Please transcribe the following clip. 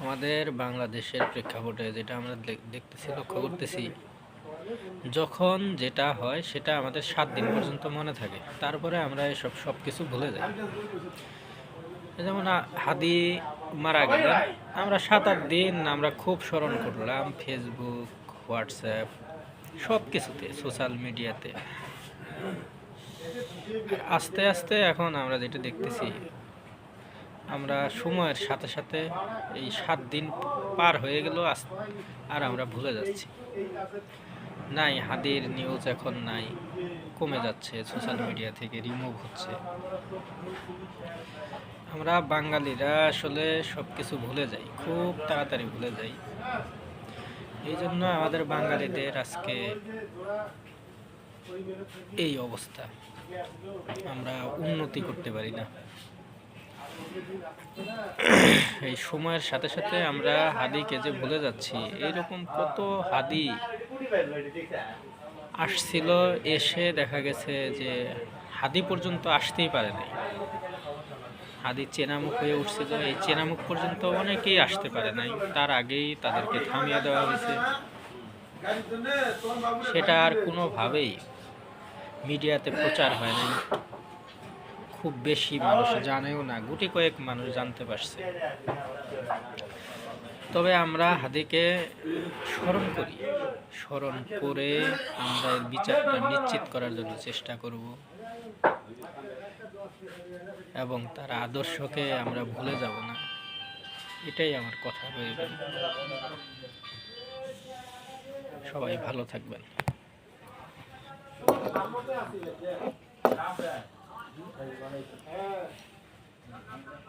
আমাদের বাংলাদেশের প্রেক্ষাপটে যেটা আমরা দেখ- দেখতেছি, লক্ষ্য করতেছি, যখন যেটা হয় সেটা আমাদের সাত দিন পর্যন্ত মনে থাকে। তারপরে আমরা এসব সব কিছু ভুলে যাই। যেমন হাদি মারা গেল আমরা সাত আট দিন আমরা খুব স্মরণ করলাম ফেসবুক হোয়াটসঅ্যাপ সব কিছুতে সোশ্যাল মিডিয়াতে আস্তে আস্তে এখন আমরা যেটা দেখতেছি আমরা সময়ের সাথে সাথে এই সাত দিন পার হয়ে গেল আর আমরা ভুলে যাচ্ছি। নাই, হাদির নিউজ এখন নাই। কমে যাচ্ছে সোশ্যাল মিডিয়া থেকে রিমুভ হচ্ছে। আমরা বাঙালিরা আসলে সব কিছু ভুলে যাই, খুব তাড়াতাড়ি ভুলে যাই। এই জন্য আমাদের বাঙালিদের আজকে এই অবস্থা। আমরা উন্নতি করতে পারি না। এই সময়ের সাথে সাথে আমরা হাদিকে যে ভুলে যাচ্ছি এইরকম কত হাদি আসছিল, এসে দেখা গেছে যে হাদি পর্যন্ত আসতেই পারে নাই। হাদি চেনামুখ হয়ে উঠছিল, এই চেনামুখ পর্যন্ত অনেকেই আসতে পারে নাই। তার আগেই তাদেরকে থামিয়ে দেওয়া হয়েছে। সেটা আর কোনোভাবেই মিডিয়াতে প্রচার হয় নাই। খুব বেশি মানুষ জানেও না, গুটি কয়েক মানুষ জানতে পারছে। তবে আমরা হাদিকে স্মরণ করি। স্মরণ করে আমরা এর বিচারটা নিশ্চিত করার জন্য চেষ্টা করব। এবং তার আদর্শকে আমরা ভুলে যাব না। এটাই আমার কথা রয়ে গেল সবাই ভালো থাকবেন।